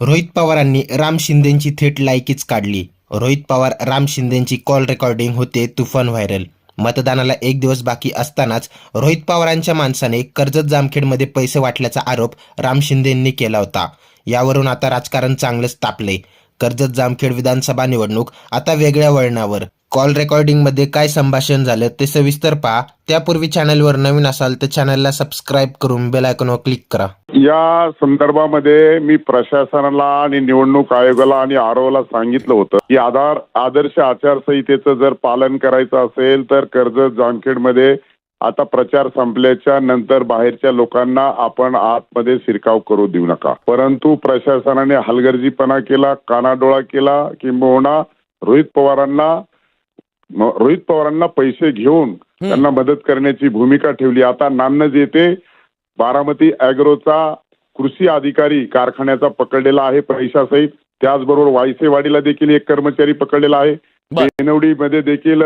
रोहित पवारांनी राम शिंदेंची थेट लायकीच काढली. रोहित पवार राम शिंदेंची कॉल रेकॉर्डिंग होते तुफान व्हायरल मतदानाला एक दिवस बाकी असतानाच रोहित पवारांच्या माणसाने कर्जत जामखेडमध्ये पैसे वाटल्याचा आरोप राम शिंदेंनी केला होता. यावरून आता राजकारण चांगलंच तापले कर्जत जामखेड विधानसभा निवडणूक आता वेगळ्या वळणावर. कॉल रेकॉर्डिंगमध्ये काय संभाषण झालं ते सविस्तर पहा. त्यापूर्वी चॅनलवर नवीन असाल तर चॅनलला सबस्क्राईब करून बेल आयकॉनवर क्लिक करा. या संदर्भामध्ये मी प्रशासनाला आणि निवडणूक आयोगाला आणि आरोला सांगितलं होतं की आधार आदर्श आचारसंहितेचं जर पालन करायचं असेल तर कर्जत जामखेडमध्ये आता प्रचार संपल्याच्या नंतर बाहेरच्या लोकांना आपण आतमध्ये शिरकाव करू देऊ नका. परंतु प्रशासनाने हलगर्जीपणा केला कानाडोळा केला किंबहुना रोहित पवारांना रोहित पवारांना पैसे घेऊन त्यांना मदत करण्याची भूमिका ठेवली. आता नान्नज येथे बारामती अॅग्रोचा कृषी अधिकारी कारखान्याचा पकडलेला आहे पैशासहित. त्याचबरोबर वायसेवाडीला देखील एक कर्मचारी पकडलेला आहे. बेनवडीमध्ये देखील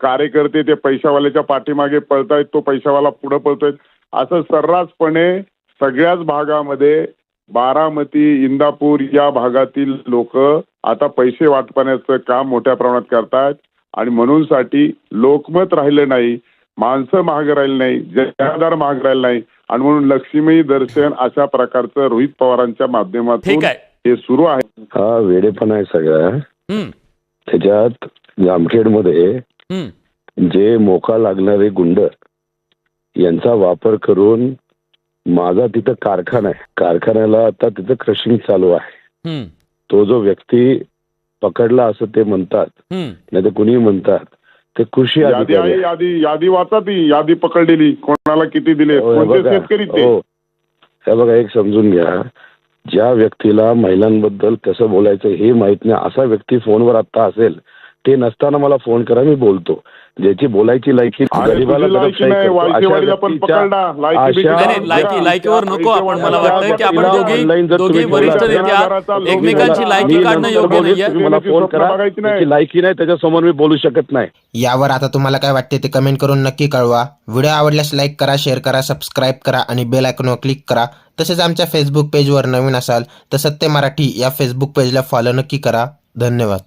कार्यकर्ते ते पैशावाल्याच्या पाठीमागे पळतायत. तो पैशावाला पुढे पळतोय असं सर्रासपणे सगळ्याच भागामध्ये बारामती इंदापूर या भागातील लोक आता पैसे वाटपण्याचं काम मोठ्या प्रमाणात करतायत. आणि म्हणून साठी लोकमत राहिलं नाही माणसं महाग राहिली नाही जनाधार महाग राहिला नाही. आणि म्हणून लक्ष्मी दर्शन अशा प्रकारचं रोहित पवारांच्या माध्यमातून हे सुरू आहे. हा वेडेपणा आहे सगळा. हम्म, त्याच्यात जामखेडमध्ये जे मोका लागणारे गुंड यांचा वापर करून माझा तिथं कारखाना आहे. कारखान्याला आता तिथं क्रशिंग चालू आहे. तो जो व्यक्ती पकडला असं ते म्हणतात. नाही तर कुणी म्हणतात. ते कृषी यादी आहे. यादी यादी वाचा ती. यादी पकडलेली. कोणाला किती दिले? कोणते. शेतकरी ते? हो. हे बघा एक समजून घ्या. ज्या व्यक्तीला महिलांबद्दल कसं बोलायचं हे माहीत नाही. असा व्यक्ती फोनवर आता असेल. ते नसताना मला फोन करा मी बोलतो. ज्याची बोलायची लायकी अरे गरिबाला तुझी लायकी नाही करतो. अशा वायसेवाडीला पण व्यक्तीच्या- पकडला लायकी बिकी अशा- नाही, नाही, लायकी लायकीवर नको आपण. मला वाटतं की आपण व्यक्तीला दोघी online जर दोघी तुम्ही वरिष्ठ बोलला- नेत्या एकमेकांची लायकी मी काढणं नंतर योग्य बोलेन, नाहीये. तुम्ही मला फोन करा. बघायची नाही. त्याची लायकी नाही त्याच्यासमोर मी बोलू शकत नाही. यावर आता तुम्हाला काय वाटते ते कमेंट करून नक्की कळवा. व्हिडिओ आवडल्यास लाईक करा शेअर करा सबस्क्राईब करा आणि बेल आयकॉनवर क्लिक करा. तसेच आमच्या फेसबुक पेजवर नवीन असाल तर सत्य मराठी या फेसबुक पेजला फॉलो नक्की करा. धन्यवाद.